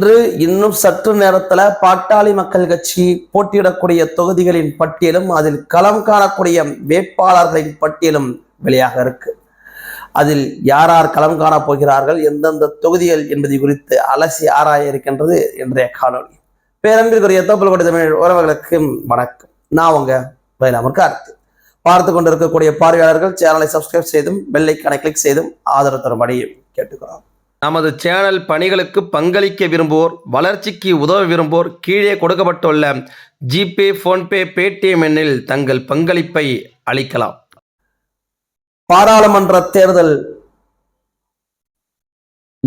இன்று இன்னும் சற்று நேரத்துல பாட்டாளி மக்கள் கட்சி போட்டியிடக்கூடிய தொகுதிகளின் பட்டியலும் அதில் களம் காணக்கூடிய வேட்பாளர்களின் பட்டியலும் வெளியாக இருக்கு. அதில் யார் யார் களம் காணப் போகிறார்கள் எந்தெந்த தொகுதிகள் என்பது குறித்து அலசி ஆராய இருக்கின்றது இன்றைய காணொலி பேரன்பிற்குரிய தோப்பல்கோட்டை தமிழ் உறவுகளுக்கு வணக்கம். நான் உங்க வயலாமர் கார்த்து. பார்த்து கொண்டிருக்கக்கூடிய பார்வையாளர்கள் சேனலை சப்ஸ்கிரைப் செய்தும் பெல்லைக்கான கிளிக் செய்தும் ஆதரவு தரும்படி கேட்டுக்கிறோம் நமது சேனல் பணிகளுக்கு பங்களிக்க விரும்புவோர் வளர்ச்சிக்கு உதவ விரும்புவோர் கீழே கொடுக்கப்பட்டுள்ள ஜிபே ஃபோன்பே பேடிஎம் எண்ணில் தங்கள் பங்களிப்பை அளிக்கலாம். பாராளுமன்ற தேர்தல்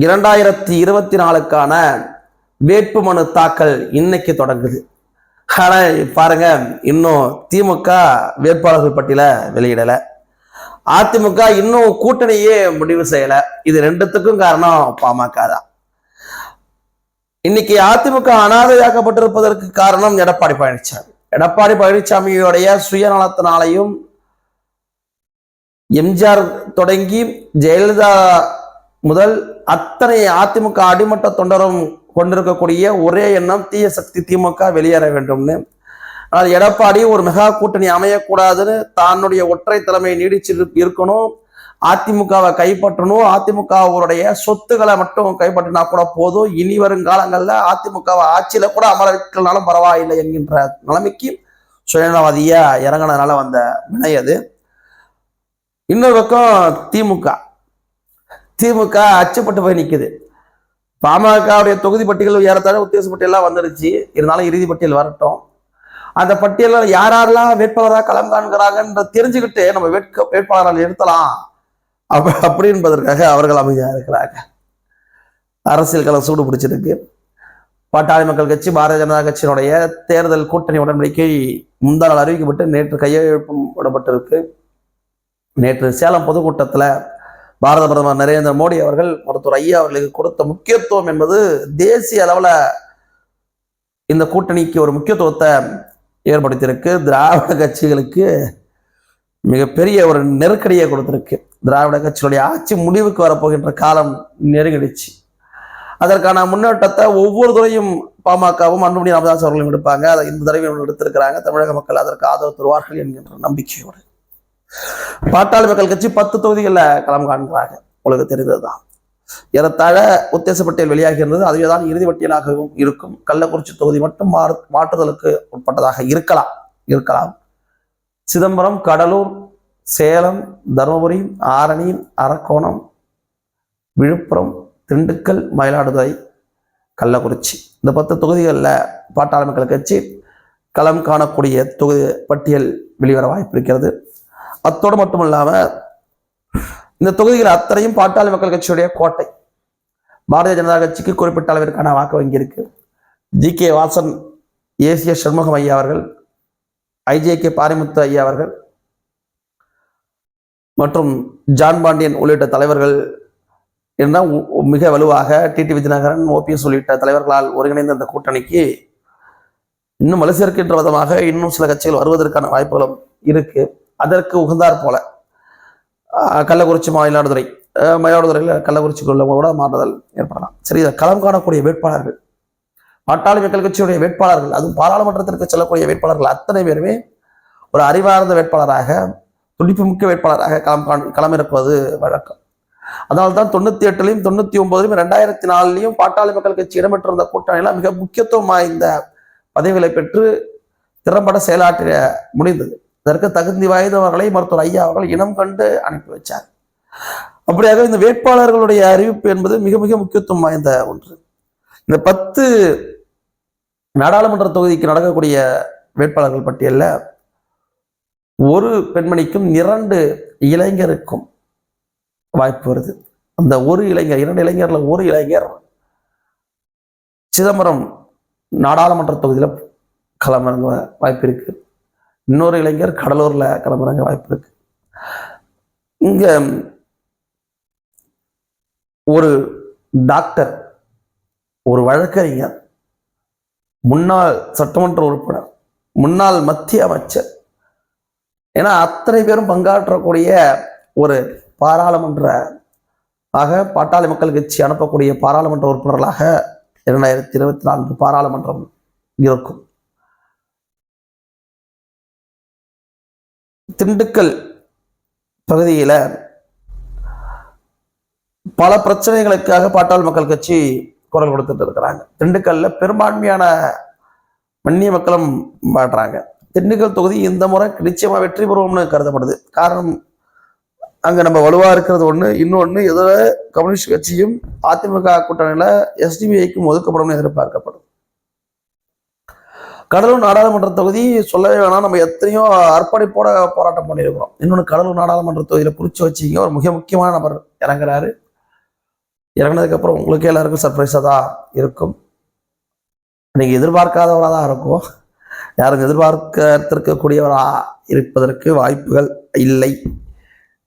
இரண்டாயிரத்தி இருபத்தி நாலுக்கான வேட்புமனு தாக்கல் இன்னைக்கு தொடங்குது. ஆனா பாருங்க இன்னும் திமுக வேட்பாளர்கள் பட்டியல வெளியிடல. அதிமுக இன்னும் கூட்டணியே முடிவு செய்யல. இது ரெண்டுத்துக்கும் காரணம் பாமக தான். இன்னைக்கு அதிமுக அனாதையாக்கப்பட்டிருப்பதற்கு காரணம் எடப்பாடி பழனிசாமி எடப்பாடி பழனிசாமியுடைய சுயநலத்தினாலையும் எம்ஜிஆர் தொடங்கி ஜெயலலிதா முதல் அத்தனை அதிமுக அடிமட்ட தொண்டரும் கொண்டிருக்கக்கூடிய ஒரே எண்ணம் தீய சக்தி திமுக வெளியேற வேண்டும்னு. ஆனால் எடப்பாடி ஒரு மெகா கூட்டணி அமையக்கூடாதுன்னு தன்னுடைய ஒற்றை தலைமை நீடிச்சு இருக்கணும். அதிமுகவை கைப்பற்றணும். அதிமுகவுடைய சொத்துக்களை மட்டும் கைப்பற்றினா கூட போதும். இனி வரும் காலங்களில் அதிமுகவை ஆட்சியில கூட அமர வைக்கலனாலும் பரவாயில்லை என்கின்ற நிலைமைக்கு சுயநலவாதியா இறங்கினதுனால வந்த வினை அது. இன்னொரு பக்கம் திமுக. திமுக அச்சுப்பட்டு போய் நிற்குது பாமகவுடைய தொகுதி பட்டியல் ஏறத்தாழ உத்தேச பட்டியலாம் வந்துருச்சு. இருந்தாலும் இறுதி பட்டியல் வரட்டும். அந்த பட்டியலில் யார் யாரெல்லாம் வேட்பாளராக களம் காண்கிறாங்கன்ற தெரிஞ்சுக்கிட்டு நம்ம வேட்க வேட்பாளரால் நிறுத்தலாம். அப்ப அப்படி என்பதற்காக அவர்கள் அமைதியாக இருக்கிறாங்க அரசியல் களம் சூடு பிடிச்சிருக்கு. பாட்டாளி மக்கள் கட்சி பாரதிய ஜனதா கட்சியினுடைய தேர்தல் கூட்டணி உடன்படிக்கை முந்தா நாள் அறிவிக்கப்பட்டு நேற்று கையெழுப்பும் விடப்பட்டிருக்கு நேற்று சேலம் பொதுக்கூட்டத்தில் பாரத பிரதமர் நரேந்திர மோடி அவர்கள் மருத்துவர் ஐயா அவர்களுக்கு கொடுத்த முக்கியத்துவம் என்பது தேசிய அளவில் இந்த கூட்டணிக்கு ஒரு முக்கியத்துவத்தை ஏற்படுத்தியிருக்கு. திராவிட கட்சிகளுக்கு மிகப்பெரிய ஒரு நெருக்கடியை கொடுத்துருக்கு. திராவிட கட்சிகளுடைய ஆட்சி முடிவுக்கு வரப்போகின்ற காலம் நெருங்கிடுச்சு. அதற்கான முன்னோட்டத்தை ஒவ்வொரு துறையும் பாமகவும் அன்புமணி ராமதாஸ் அவர்களும் எடுப்பாங்க. அதை இந்த தடவை எடுத்திருக்கிறாங்க. தமிழக மக்கள் அதற்கு ஆதரவு தருவார்கள் என்கின்ற நம்பிக்கையோடு. பாட்டாளி மக்கள் கட்சி பத்து தொகுதிகளில் களம் காண்கிறாங்க உங்களுக்கு தெரிந்ததுதான். ஏறத்தாழ உத்தேச பட்டியல் அதுவே தான் இறுதி பட்டியலாகவும் இருக்கும். கள்ளக்குறிச்சி தொகுதி மட்டும் மாறு மாற்றுதலுக்கு உட்பட்டதாக இருக்கலாம் இருக்கலாம். சிதம்பரம் கடலூர் சேலம் தருமபுரி ஆரணி அரக்கோணம் விழுப்புரம் திண்டுக்கல் மயிலாடுதுறை கள்ளக்குறிச்சி. இந்த பத்து தொகுதிகளில் பாட்டாளி மக்கள் கட்சி களம் காணக்கூடிய தொகுதி பட்டியல் வெளிவர வாய்ப்பு இருக்கிறது. அத்தோடு மட்டும் இல்லாமல் இந்த தொகுதிகள் அத்தனையும் பாட்டாளி மக்கள் கட்சியுடைய கோட்டை. பாரதிய ஜனதா கட்சிக்கு குறிப்பிட்ட அளவிற்கான வாக்கு வங்கி இருக்கு. ஜி. கே. வாசன் ஏசிய சண்முகம் ஐயா அவர்கள் ஐஜே கே. பாரிமுத்து ஐயா அவர்கள் மற்றும் ஜான் பாண்டியன் உள்ளிட்ட தலைவர்கள் என்ன மிக வலுவாக டிடி விஜயநகரன் ஓபிஎஸ் உள்ளிட்ட தலைவர்களால் ஒருங்கிணைந்த அந்த கூட்டணிக்கு இன்னும் வலு சேர்க்கின்ற விதமாக இன்னும் சில கட்சிகள் வருவதற்கான வாய்ப்புகளும் இருக்கு. அதற்கு உகந்தார் போல கள்ளக்குறிச்சி மயிலாடுதுறை மயிலாடுதுறையில் கள்ளக்குறிச்சிக்குள்ள கூட மாறுதல் ஏற்படலாம். சரி இதை களம் காணக்கூடிய வேட்பாளர்கள் பாட்டாளி மக்கள் கட்சியுடைய வேட்பாளர்கள் அதுவும் பாராளுமன்றத்திற்கு செல்லக்கூடிய வேட்பாளர்கள் அத்தனை பேருமே ஒரு அறிவார்ந்த வேட்பாளராக துடிப்புமிக்க வேட்பாளராக களம் காண் களமிறக்குவது வழக்கம். அதனால்தான் தொண்ணூத்தி எட்டுலையும் தொண்ணூத்தி ஒன்பதுலையும் ரெண்டாயிரத்தி நாலுலையும் பாட்டாளி மக்கள் கட்சி இடம்பெற்றிருந்த கூட்டணியெல்லாம் மிக முக்கியத்துவம் வாய்ந்த பதவிகளை பெற்று திறம்பட செயலாற்ற முடிந்தது. இதற்கு தகுதி வாய்ந்தவர்களை மருத்துவர் ஐயா அவர்கள் இனம் கண்டு அனுப்பி வச்சார். அப்படியாக இந்த வேட்பாளர்களுடைய அறிவிப்பு என்பது மிக மிக முக்கியத்துவம் வாய்ந்த ஒன்று. இந்த பத்து நாடாளுமன்ற தொகுதிக்கு நடக்கக்கூடிய வேட்பாளர்கள் பட்டியலில் ஒரு பெண்மணிக்கும் இரண்டு இளைஞருக்கும் வாய்ப்பு வருது. அந்த ஒரு இளைஞர் இரண்டு இளைஞர்ல ஒரு இளைஞர் சிதம்பரம் நாடாளுமன்ற தொகுதியில் களமிறங்க வாய்ப்பு இருக்கு. இன்னொரு இளைஞர் கடலூர்ல கிளம்புறாங்க வாய்ப்பு இருக்கு. இங்க ஒரு டாக்டர் ஒரு வழக்கறிஞர் முன்னாள் சட்டமன்ற உறுப்பினர் முன்னாள் மத்திய அமைச்சர் ஏன்னா அத்தனை பேரும் பங்காற்றக்கூடிய ஒரு பாராளுமன்ற ஆக பாட்டாளி மக்கள் கட்சி அனுப்பக்கூடிய பாராளுமன்ற உறுப்பினர்களாக இரண்டாயிரத்தி இருபத்தி நான்கு பாராளுமன்றம் இருக்கும். திண்டுக்கல் பகுதியில் பல பிரச்சனைகளுக்காக பாட்டாள் மக்கள் கட்சி குரல் கொடுத்துட்டு இருக்கிறாங்க. திண்டுக்கல்ல பெரும்பான்மையான வன்னிய மக்களும் பாடுறாங்க திண்டுக்கல் தொகுதி இந்த முறை நிச்சயமா வெற்றி பெறுவோம்னு கருதப்படுது. காரணம் அங்க நம்ம வலுவா இருக்கிறது ஒண்ணு இன்னொன்னு இதில் கம்யூனிஸ்ட் கட்சியும் அதிமுக கூட்டணியில எஸ்டிபிஐக்கும் ஒதுக்கப்படும்னு எதிர்பார்க்கப்படும். கடலூர் நாடாளுமன்ற தொகுதி சொல்லவே வேணாம். நம்ம எத்தனையோ அர்ப்பணிப்போட போராட்டம் பண்ணியிருக்கிறோம். இன்னொன்று கடலூர் நாடாளுமன்ற தொகுதியில் குறிச்சு வச்சிங்க ஒரு மிக முக்கியமான நபர் இறங்குறாரு. இறங்கினதுக்கப்புறம் உங்களுக்கு எல்லாருக்கும் சர்ப்ரைஸாக தான் இருக்கும். நீங்கள் எதிர்பார்க்காதவராக தான் இருக்கும் யாரும் எதிர்பார்க்கத்திருக்கக்கூடியவரா இருப்பதற்கு வாய்ப்புகள் இல்லை.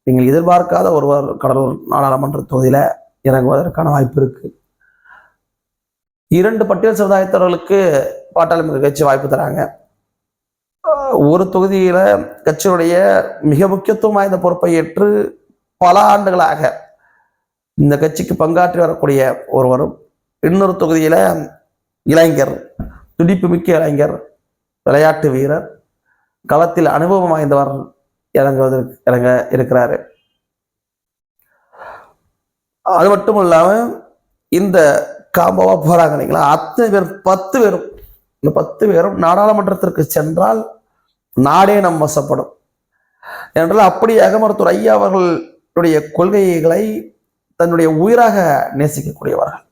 நீங்கள் எதிர்பார்க்காத ஒருவர் கடலூர் நாடாளுமன்ற தொகுதியில் இறங்குவதற்கான வாய்ப்பு இருக்குது இரண்டு பட்டியல் சமுதாயத்தவர்களுக்கு பாட்டாளி கட்சி வாய்ப்பு தராங்க. ஒரு தொகுதியில கட்சியுடைய மிக முக்கியத்துவம் வாய்ந்த பொறுப்பை ஏற்று பல ஆண்டுகளாக இந்த கட்சிக்கு பங்காற்றி வரக்கூடிய ஒருவரும் இன்னொரு தொகுதியில இளைஞர் துடிப்பு மிக்க இளைஞர் விளையாட்டு வீரர் களத்தில் அனுபவம் வாய்ந்தவர் இறங்குவதற்கு இறங்க இருக்கிறாரு. அது மட்டும் இல்லாமல் இந்த காம்போவாக போகிறாங்க இல்லைங்களா? அத்தனை பேர் பத்து பேரும் இந்த பத்து பேரும் நாடாளுமன்றத்திற்கு சென்றால் நாடே நம் வசப்படும். என்றால் அப்படி மருத்துவர் ஐயா அவர்களுடைய கொள்கைகளை தன்னுடைய உயிராக நேசிக்கக்கூடியவர்கள்.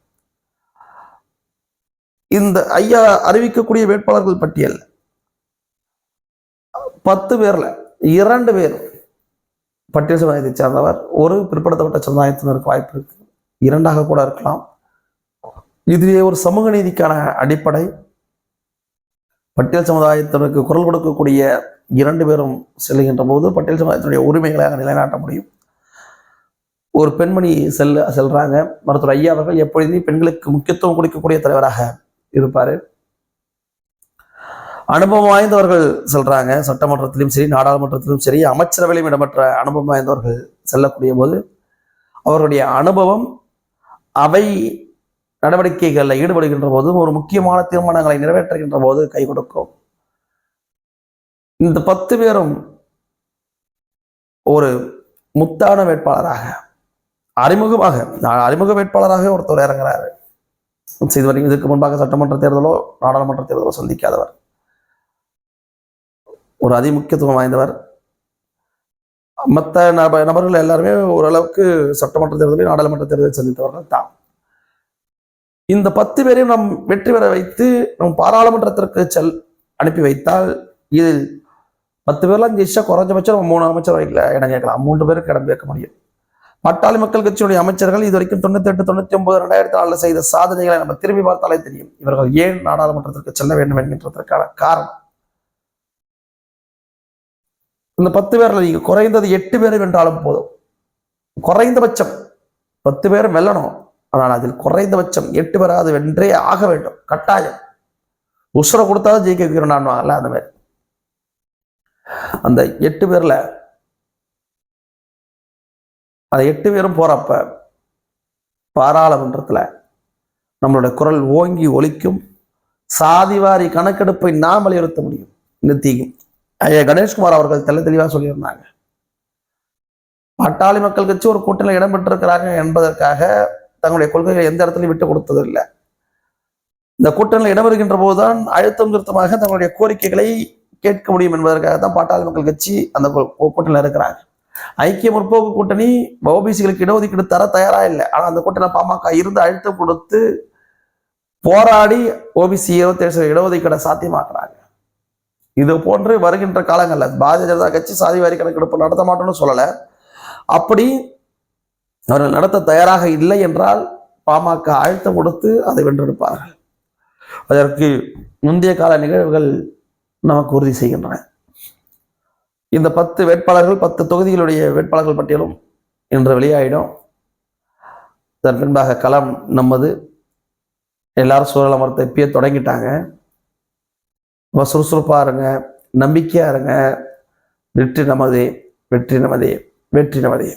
இந்த ஐயா அறிவிக்கக்கூடிய வேட்பாளர்கள் பட்டியல் பத்து பேர்ல இரண்டு பேர் பட்டியல் சமுதாயத்தை சேர்ந்தவர். ஒரு பிற்படுத்தப்பட்ட சமுதாயத்தினருக்கு வாய்ப்பு இருக்கு. இரண்டாக கூட இருக்கலாம். இதுவே ஒரு சமூக நீதிக்கான அடிப்படை. பட்டியல் சமுதாயத்தினருக்கு குரல் கொடுக்கக்கூடிய இரண்டு பேரும் செல்லுகின்ற போது பட்டியல் சமுதாயத்தினுடைய உரிமைகளை நிலைநாட்ட முடியும். ஒரு பெண்மணி செல்ல செல்றாங்க. மருத்துவர் ஐயா அவர்கள் எப்பொழுதுமே பெண்களுக்கு முக்கியத்துவம் கொடுக்கக்கூடிய தலைவராக இருப்பார். அனுபவம் வாய்ந்தவர்கள் செல்றாங்க. சட்டமன்றத்திலும் சரி நாடாளுமன்றத்திலும் சரி அமைச்சரவையிலும் இடம்பெற்ற அனுபவம் வாய்ந்தவர்கள் செல்லக்கூடிய போது அவருடைய அனுபவம் அவை நடவடிக்கைகளில் ஈடுபடுகின்ற போதும் ஒரு முக்கியமான தீர்மானங்களை நிறைவேற்றுகின்ற போது கை கொடுக்கும். இந்த பத்து பேரும் ஒரு முத்தான வேட்பாளராக அறிமுகமாக அறிமுக வேட்பாளராக ஒருத்தர் இறங்குறாரு. இதுவரைக்கும் இதுக்கு முன்பாக சட்டமன்ற தேர்தலோ நாடாளுமன்ற தேர்தலோ சந்திக்காதவர். ஒரு அதிமுக்கியத்துவம் வாய்ந்தவர். மற்ற நப நபர்கள் எல்லாருமே ஓரளவுக்கு சட்டமன்ற தேர்தலையும் நாடாளுமன்ற தேர்தலையும் சந்தித்தவர்கள் தான். இந்த பத்து பேரையும் நம் வெற்றி பெற வைத்து நம் பாராளுமன்றத்திற்கு செல் அனுப்பி வைத்தால் இதில் பத்து பேர்லாம் ஜெயிச்சா குறைஞ்சபட்சம் நம்ம மூணு அமைச்சர் வைக்கல இடம் கேட்கலாம். மூன்று பேருக்கு இடம் கேட்க முடியும். பட்டாளி மக்கள் கட்சியுடைய அமைச்சர்கள் இது வரைக்கும் தொண்ணூத்தி எட்டு தொண்ணூத்தி ஒன்பது ரெண்டாயிரத்தி நாலுல செய்த சாதனைகளை நம்ம திரும்பி பார்த்தாலே தெரியும். இவர்கள் ஏன் நாடாளுமன்றத்திற்கு செல்ல வேண்டும் என்கின்றதற்கான காரணம். இந்த பத்து பேர்ல நீங்க குறைந்தது எட்டு பேர் வென்றாலும் போதும். குறைந்தபட்சம் பத்து பேர் வெல்லணும். ஆனால் அதில் குறைந்தபட்சம் எட்டு பேராவது வென்றே ஆக வேண்டும். கட்டாயம். உசுரை கொடுத்தாலும் ஜெயிக்க வைக்கிறோம் அந்த மாதிரி. அந்த எட்டு பேர்ல அந்த எட்டு பேரும் போறப்ப பாராளுமன்றத்துல நம்மளுடைய குரல் ஓங்கி ஒலிக்கும். சாதிவாரி கணக்கெடுப்பை நாம் வலியுறுத்த முடியும். நிறுத்திக்கும் ஐயா கணேஷ்குமார் அவர்கள் தெல்ல தெளிவாக சொல்லியிருந்தாங்க. பட்டாளி மக்கள் கட்சி ஒரு கூட்டணியில் இடம்பெற்றிருக்கிறாங்க என்பதற்காக தங்களுடைய கொள்கைகளை எந்த இடத்துலையும் விட்டு கொடுத்ததில்லை. இந்த கூட்டணியில் வருகின்ற போதுதான் அழுத்தம் திருத்தமாக தங்களுடைய கோரிக்கைகளை கேட்க முடியும் என்பதற்காக தான் பாட்டாளி மக்கள் கட்சி அந்த கூட்டணியில் இருக்கிறாங்க. ஐக்கிய முற்போக்கு கூட்டணி ஓபிசிகளுக்கு இடஒதுக்கீடு தர தயாரா இல்லை. ஆனால் அந்த கூட்டணி பாமக இருந்து அழுத்தம் கொடுத்து போராடி ஓபிசி இருபத்தேழு சதவீத இடஒதுக்கீடை சாத்தியமாக்குறாங்க. இது போன்று வருகின்ற காலங்களில் பாரதிய ஜனதா கட்சி சாதிவாரி கணக்கெடுப்பு நடத்த மாட்டோம்னு சொல்லலை. அப்படி அவர்கள் நடத்த தயாராக இல்லை என்றால் பாமக அழுத்தம் கொடுத்து அதை வென்றெடுப்பார்கள். அதற்கு முந்தைய கால நிகழ்வுகள் நமக்கு உறுதி செய்கின்றன. இந்த பத்து வேட்பாளர்கள் பத்து தொகுதிகளுடைய வேட்பாளர்கள் பட்டியலும் இன்று வெளியாயிடும். அதன் பின்பாக களம் நம்மது. எல்லாரும் சூழல் அமர்த்த இப்பயே தொடங்கிட்டாங்க. ரொம்ப சுறுசுறுப்பா இருங்க நம்பிக்கையாக இருங்க. வெற்றி நமதே வெற்றி நமதே வெற்றி நமதே.